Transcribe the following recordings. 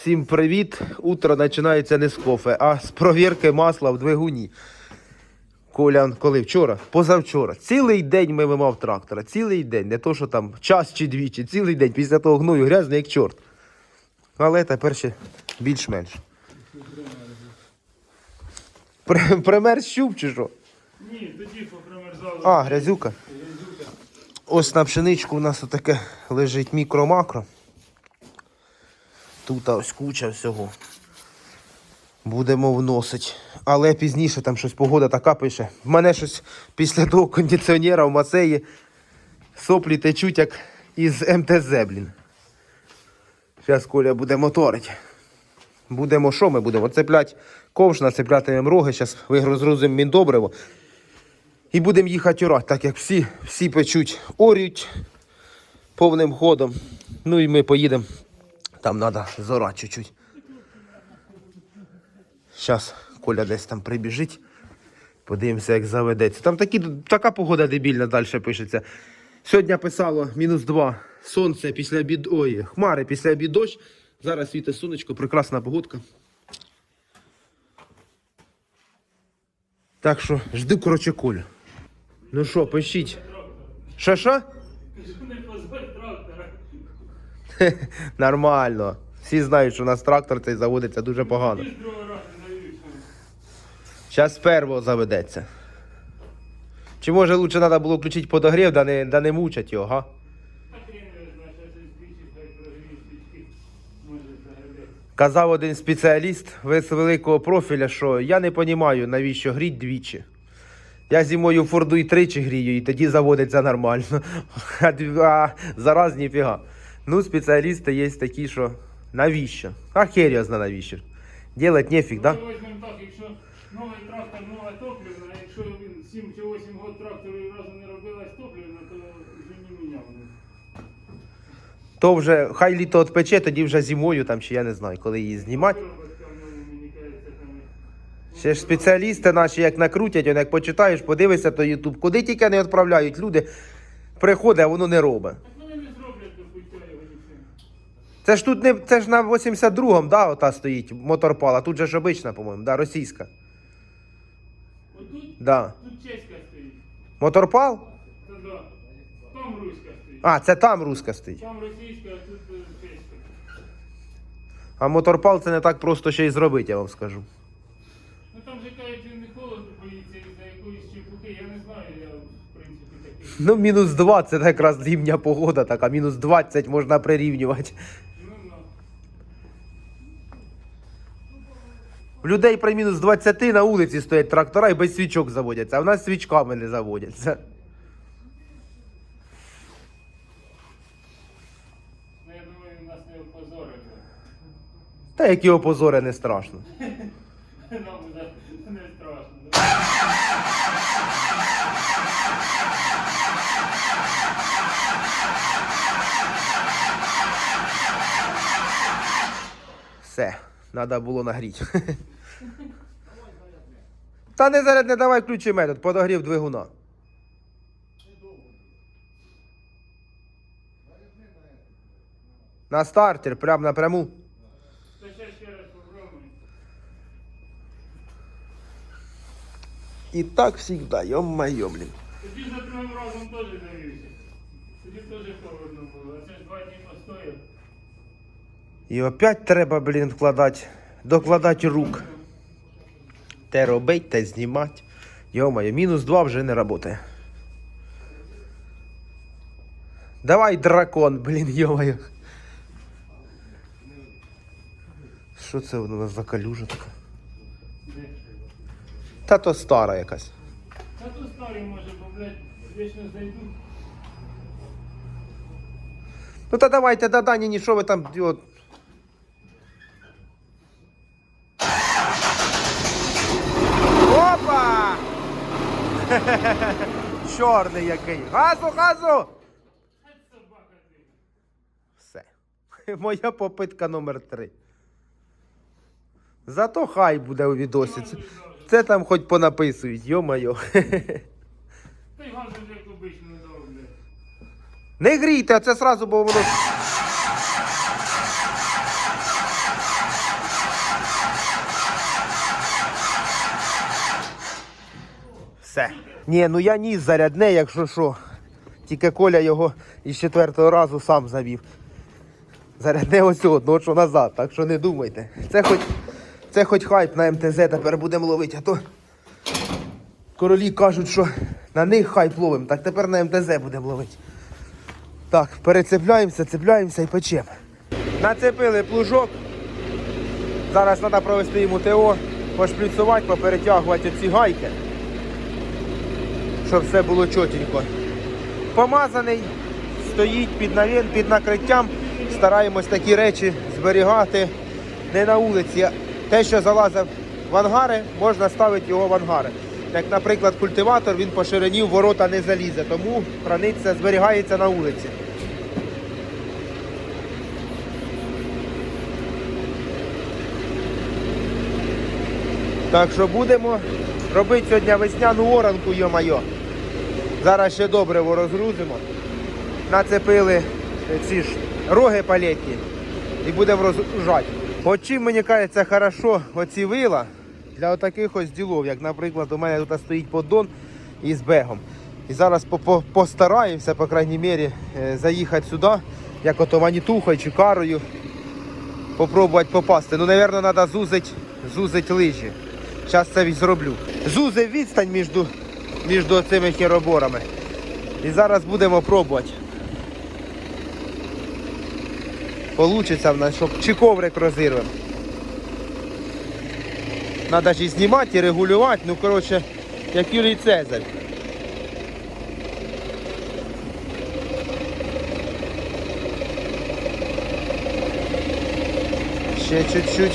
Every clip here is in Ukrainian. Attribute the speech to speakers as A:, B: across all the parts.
A: Всім привіт! Утро починається не з кофе, а з провірки масла в двигуні. Коля, коли вчора? Позавчора. Цілий день ми мав трактора. Цілий день. Не то, що там час чи двічі, цілий день. Після того гною грязний, як чорт. Але тепер ще більш-менш. При- Примерз щуп чи що?
B: Ні, тоді попримерзали.
A: А, грязюка. Ось на пшеничку у нас отаке лежить мікро-макро. Тут ось куча всього. Будемо вносити. Але пізніше там щось погода така пише. В мене щось після того кондиціонера в Мацеї соплі течуть як із МТЗ, блін. Зараз Коля буде моторить. Будемо що ми будемо? Цеплять ковш, нацеплятимемо роги, зараз вигрузимо міндобриво. І будемо їхати орати, так як всі, всі печуть, орють повним ходом. Ну і ми поїдемо. Там треба зорати чуть-чуть. Зараз Коля десь там прибіжить. Подивимося, як заведеться. Там такі, така погода дебільна далі пишеться. Сьогодні писало мінус 2. Сонце після обід... Ой, хмари після обід дощ. Зараз світить сонечко, прекрасна погодка. Так що жди, коротше, Колю. Ну що, пишіть. Що що?
B: Не позор трактора.
A: Нормально. Всі знають, що у нас трактор цей заводиться дуже погано. Зараз з первого заведеться. Чи може лучше треба було включити подогрів, да не, да не мучать його, га? Казав один спеціаліст з великого профіля, що я не розумію, навіщо гріть двічі. Я зимою форду і тричі грію, і тоді заводиться нормально. А зараз ніфіга. Ну, спеціалісти є такі, що навіщо? А зна навіщо. Делать нефіг, да?
B: Це так, якщо новий трактор, нове топливо, а якщо він 7 чи 8 років трактору і разу не робилось топливо, то вже не міняв.
A: То вже хай літо відпече, тоді вже зимою там, чи я не знаю, коли її знімати.
B: Ну.
A: Ще ж спеціалісти наші як накрутять, як почитаєш, подивишся то Ютуб, куди тільки не відправляють люди, приходить, а воно не робить.
B: Так вони не зроблять до пуття його нічим.
A: Це ж тут не це ж на 82-му, да, ота стоїть моторпал, а тут же ж обична, по-моєму, да, російська.
B: Отут,
A: Да.
B: тут чеська стоїть.
A: Моторпал?
B: Та да. Там руська стоїть.
A: А, це там руська стоїть.
B: Там російська, а тут е, чеська.
A: А моторпал це не так просто ще й зробити, я вам скажу.
B: Ну там же кажуть, він не холодно боїться із-за якоїсь чепухи, я не знаю, я в принципі такий.
A: Ну, мінус 2 це якраз зимня погода така, мінус 20 можна прирівнювати.
B: Ну, ну.
A: Людей при мінус 20 на вулиці стоять трактора і без свічок заводяться, а в нас свічками не заводяться.
B: Ну я думаю, нас не опозорить.
A: Та які опозори не страшно.
B: Нам вже не страшно.
A: Все, треба було нагріти. Та не зараз не давай ключі метод, подогрів двигуна. На стартер, прям напряму. І так завжди, йо-моє, блін.
B: Тоді за другим разом теж завівся. Тоді теж холодно було, а це ж два дні постояв.
A: І опять треба, блін, вкладати, докладати рук. Те робить, те знімати. Йо-моє, мінус 2 вже не працює. Давай дракон, блін, йо-моє. Що це у нас за калюжа така? Та то стара якась.
B: Та то старий може, бо, блядь, вічно зайду.
A: Ну та давайте, да, Дані, ні, що ви там. От. Чорний який. Газу, газу! Все. Моя попитка номер три. Зато хай буде у відосі. Це, це там хоч понаписують, йо-моє.
B: Та й газу як обично не дав.
A: Не грійте, а це сразу, бо воно. Все. Ні, ну я ніс зарядне, якщо що. Тільки Коля його із четвертого разу сам завів. Зарядне ось одного, що назад, так що не думайте. Це хоч, це хоч хайп на МТЗ тепер будемо ловити, а то королі кажуть, що на них хайп ловимо, так тепер на МТЗ будемо ловити. Так, перецепляємося, цепляємося і печемо. Нацепили плужок. Зараз треба провести йому ТО, пошплюцувати, поперетягувати оці гайки, щоб все було чотенько. Помазаний, стоїть під навін, під накриттям. Стараємось такі речі зберігати не на вулиці. Те, що залазив в ангари, можна ставити його в ангари. Як, наприклад, культиватор, він по ширині в ворота не залізе, тому храниться, зберігається на вулиці. Так що будемо робити сьогодні весняну оранку, йо-майо. Зараз ще добре розгрузимо. Нацепили ці ж роги палетні і будемо розгружати. От чим мені кажеться хорошо оці вила для отаких ось ділов, як, наприклад, у мене тут стоїть поддон із бегом. І зараз по- по- постараємося, по крайній мірі, е, заїхати сюди, як ото ванітухою чи карою, попробувати попасти. Ну, мабуть, треба зузить, зузить лижі. Зараз це зроблю. Зузив відстань між, між цими хероборами. І зараз будемо пробувати. Получиться в нас, щоб чи коврик розірвемо. Треба ж і знімати, і регулювати. Ну, коротше, як Юрій Цезарь. Ще чуть-чуть.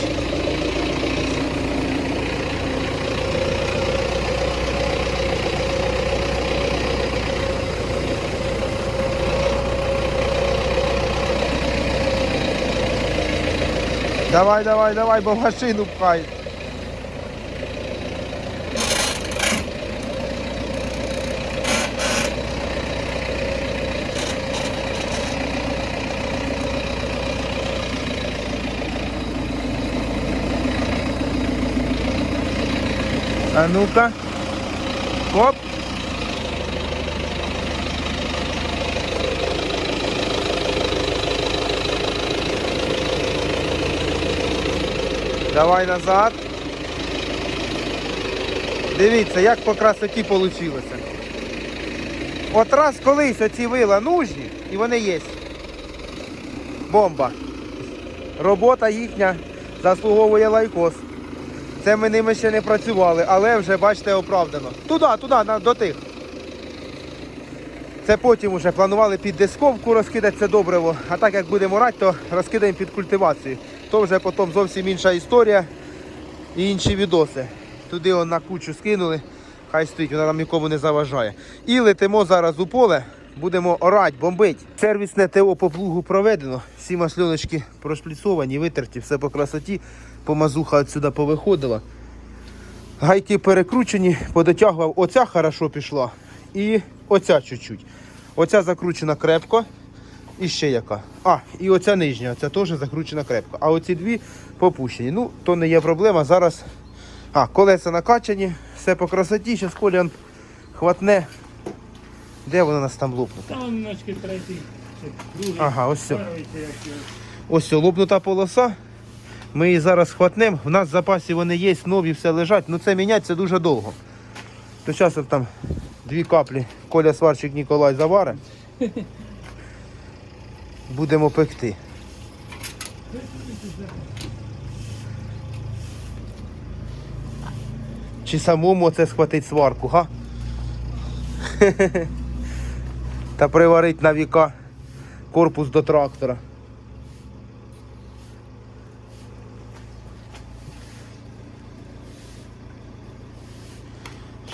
A: Давай, давай, давай, бо машину пхай. А ну-ка. Оп. Давай назад. Дивіться, як по красоті вийшло. От раз колись оці вила нужні, і вони є. Бомба. Робота їхня заслуговує лайкос. Це ми ними ще не працювали, але вже бачите оправдано. Туди, туди, до тих. Це потім вже планували під дисковку розкидати це добриво, а так як будемо рати, то розкидаємо під культивацію. То вже потім зовсім інша історія і інші відоси. Туди он на кучу скинули, хай стоїть, вона нам нікому не заважає. І летимо зараз у поле, будемо орати, бомбити. Сервісне ТО по плугу проведено, всі масльоночки прошпліцовані, витерті, все по красоті, помазуха отсюди повиходила. Гайки перекручені, подотягував. Оця хорошо пішла. І оця чуть-чуть. Оця закручена крепко. І ще яка. А, і оця нижня, оця теж закручена крепко. А оці дві попущені. Ну, то не є проблема. Зараз. А, колеса накачані, все по красоті. Зараз Колян хватне. Де воно нас там лопнуте?
B: Там третій.
A: Ага, ось все. Ось ця лопнута полоса. Ми її зараз хватнемо. У нас в запасі вони є, нові все лежать. Ну це міняти це дуже довго. То зараз там дві каплі Коля Сварчик Ніколай завари. Будемо пекти. Чи самому це схватить сварку, га? Та приварить на віка корпус до трактора.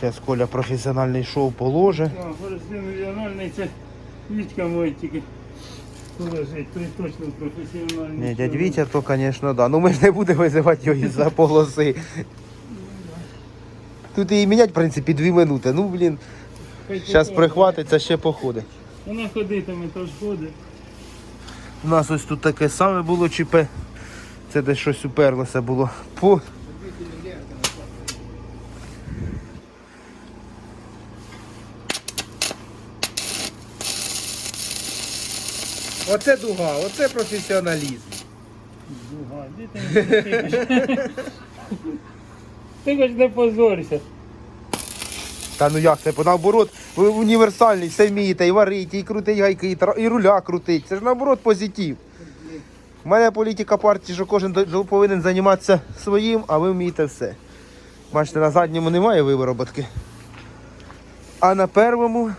A: Зараз Коля професіональний шоу положе.
B: Регіональний це Вітька мой тільки лежить, той точно професіональний.
A: Ні, дядь Вітя, то, звісно, да. Ну ми ж не будемо визивати його із-за полоси. Тут її міняти, в принципі, дві минути. Ну, блін, зараз прихватиться, ще походить.
B: Вона ходитиме, то ж ходить.
A: У нас ось тут таке саме було ЧП. Це десь щось уперлося було. По... Оце дуга, оце професіоналізм.
B: Дуга, де ти не крутиш? Ти хоч не позорся.
A: Та ну як це, наоборот, ви універсальний, все вмієте, і варити, і крутить гайки, і, тра- і руля крутить. Це ж наоборот позитив. У мене політика партії, що кожен повинен займатися своїм, а ви вмієте все. Бачите, на задньому немає вироботки. А на первому,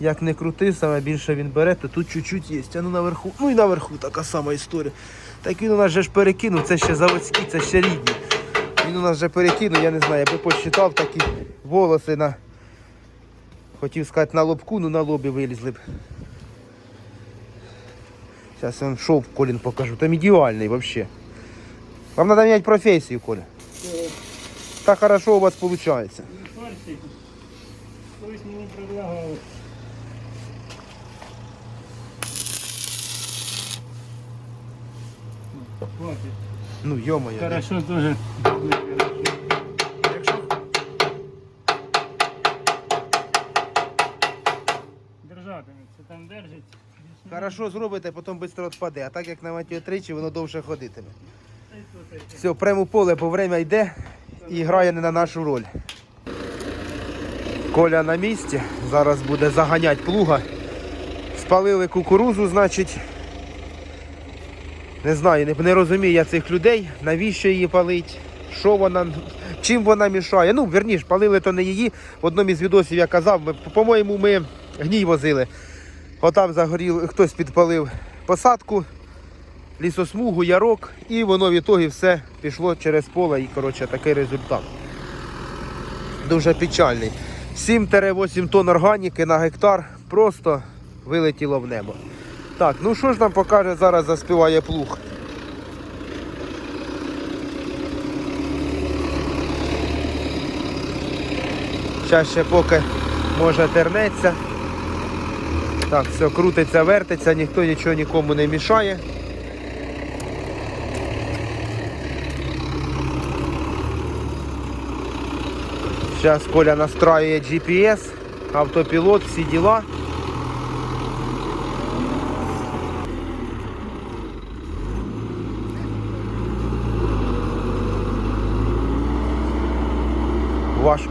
A: як не крути, саме більше він бере, то тут чуть-чуть є. А ну наверху, ну і наверху така сама історія. Так він у нас же ж перекинув, це ще заводський, це ще рідні. Він у нас вже перекинув, я не знаю, я би посчитав такі волоси на. Хотів сказати на лобку, ну на лобі вилізли б. Зараз я вам шов Колін покажу. Там ідеальний взагалі. Вам треба міняти професію, Коля. Так хорошо у вас виходить.
B: Колись мені предлагали.
A: Ну, йо-моє.
B: Хорошо тоже. Держатиметься, там держить.
A: Хорошо зробите, потім швидко відпаде. А так як на маті тричі, воно довше ходитиме. Все, прямо поле, бо время йде і грає не на нашу роль. Коля на місці, зараз буде заганяти плуга. Спалили кукурузу, значить. Не знаю, не, не розумію я цих людей, навіщо її палить, що вона, чим вона мішає. Ну, верніш, палили то не її. В одному із відосів я казав, по-моєму, ми гній возили. Отам загорів, хтось підпалив посадку, лісосмугу, ярок, і воно в ітогі все пішло через поле і коротше такий результат. Дуже печальний. 7-8 тонн органіки на гектар просто вилетіло в небо. Так, ну що ж нам покаже зараз заспіває плуг? Зараз ще поки може тернеться. Так, все крутиться, вертиться, ніхто нічого нікому не мішає. Зараз Коля настраює GPS, автопілот, всі діла.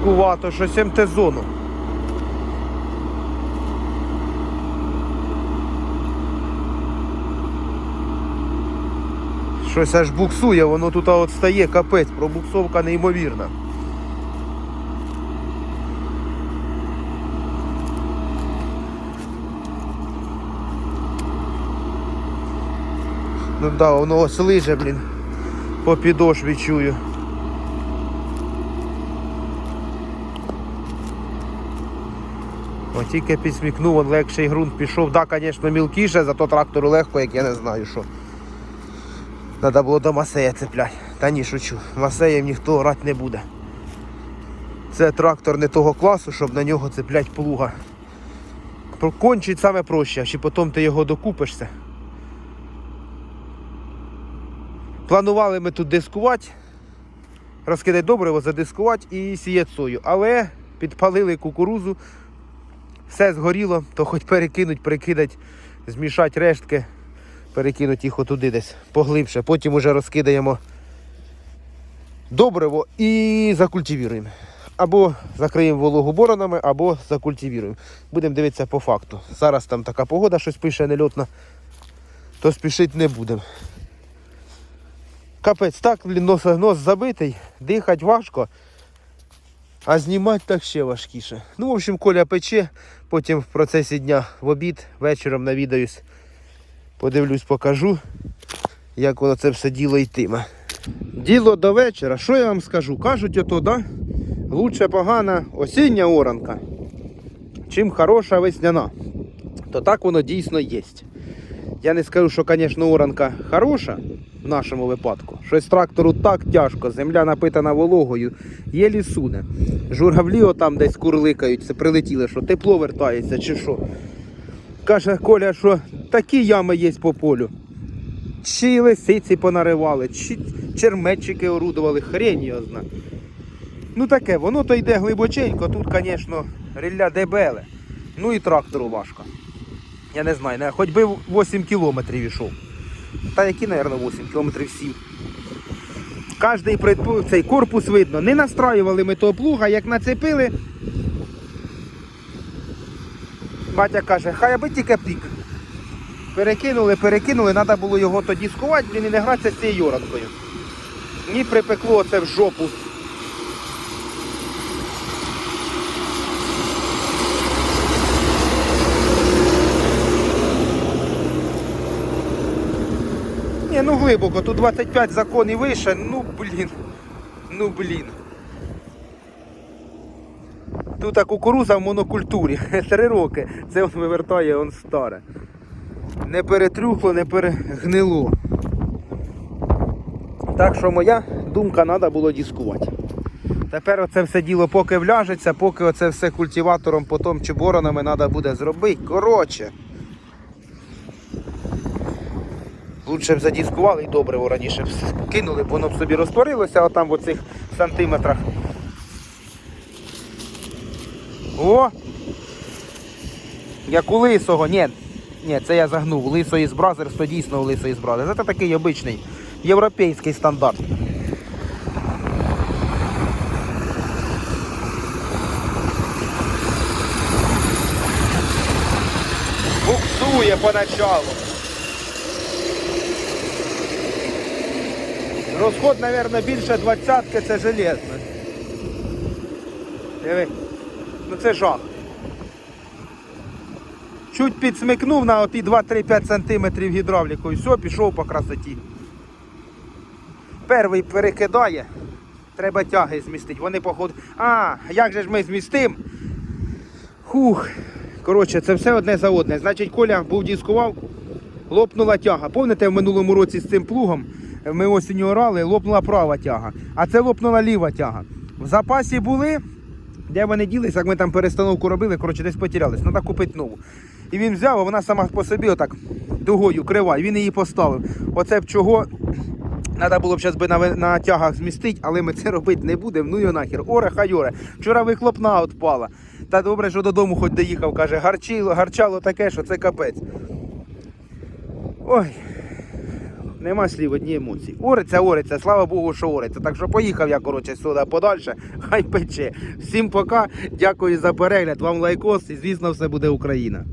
A: Важкувато, щось МТ-зону. Щось аж буксує, воно тут от стає, капець, пробуксовка неймовірна. Ну да, воно ось лиже, блін. По підошві чую. О, тільки підсмікнув, он легший ґрунт пішов. Да, звісно, мілкіше, зато трактору легко, як я не знаю що. Треба було до масея цеплять. Та ні, шучу. Масеєм ніхто грати не буде. Це трактор не того класу, щоб на нього цеплять плуга. Кончить саме проще, ще потім ти його докупишся. Планували ми тут дискувати, розкидати добриво, задискувати і сіяти сою. Але підпалили кукурузу, все згоріло, то хоч перекинуть, прикидать, змішати рештки, перекинуть їх отуди десь поглибше. Потім уже розкидаємо добриво і закультивіруємо. Або закриємо вологу боронами, або закультивіруємо. Будемо дивитися по факту. Зараз там така погода, щось пише нельотна, то спішити не будемо. Капець, так, нос, нос забитий, дихати важко, а знімати так ще важкіше. Ну, в общем, Коля пече, потім в процесі дня в обід, вечором навідаюсь, подивлюсь, покажу, як воно це все діло йтиме. Діло до вечора, що я вам скажу? Кажуть, ото, да? Лучше погана осіння оранка, чим хороша весняна. То так воно дійсно є. Я не скажу, що, звісно, оранка хороша в нашому випадку. Щось трактору так тяжко, земля напитана вологою, єлі суне. Журавлі отам десь курликають, це прилетіли, що тепло вертається чи що. Каже Коля, що такі ями є по полю. Чи лисиці понаривали, чи черметчики орудували, хрень його зна. Ну таке, воно то йде глибоченько, тут, звісно, рілля дебеле. Ну і трактору важко. Я не знаю, хоч би 8 кілометрів ішов. Та які, мабуть, 8 кілометрів 7. Кожний цей корпус видно. Не настраювали ми того плуга, як нацепили. Батя каже, хай аби тільки пік. Перекинули, перекинули, треба було його тоді скувати, блін, і не гратися з цією йоранкою. Ні припекло це в жопу. Ну глибоко, тут 25 закон і вище, ну блін. Ну блін. Тут кукуруза в монокультурі. Три роки. Це він вивертає, он старе. Не перетрюхло, не перегнило. Так що моя думка треба було дискувати. Тепер оце все діло поки вляжеться, поки оце все культиватором потім чи боронами треба буде зробити. Коротше. Лучше б задіскували і добре раніше б кинули, б воно б собі розтворилося отам в оцих сантиметрах. О! Як у лисого, ні, ні, це я загнув. У лисої з Бразерс, то дійсно у лисої з Бразерс. Це такий обичний європейський стандарт. Буксує поначалу. Розход, мабуть, більше двадцятки, це железно. Диви. Ну це жах. Чуть підсмикнув на оті 2-3-5 см гідравліку і все, пішов по красоті. Перший перекидає. Треба тяги змістити. Вони походу. А, як же ж ми змістимо? Хух. Коротше, це все одне за одне. Значить, Коля був дискував, лопнула тяга. Пам'ятаєте, в минулому році з цим плугом ми осінню орали, лопнула права тяга, а це лопнула ліва тяга. В запасі були, де вони ділись, як ми там перестановку робили, коротше, десь потерялись. Треба купити нову. І він взяв, а вона сама по собі отак дугою крива, і він її поставив. Оце б чого. Треба було б зараз би на, на тягах змістити, але ми це робити не будемо. Ну його нахер. Оре хай оре. Вчора вихлопна отпала. Та добре, що додому хоч доїхав, каже, гарчило, гарчало таке, що це капець. Ой. Нема слів, одні емоції. Ориться, ориться, слава Богу, що ориться. Так що поїхав я, коротше, сюди подальше, хай пече. Всім пока, дякую за перегляд, вам лайкос і звісно все буде Україна.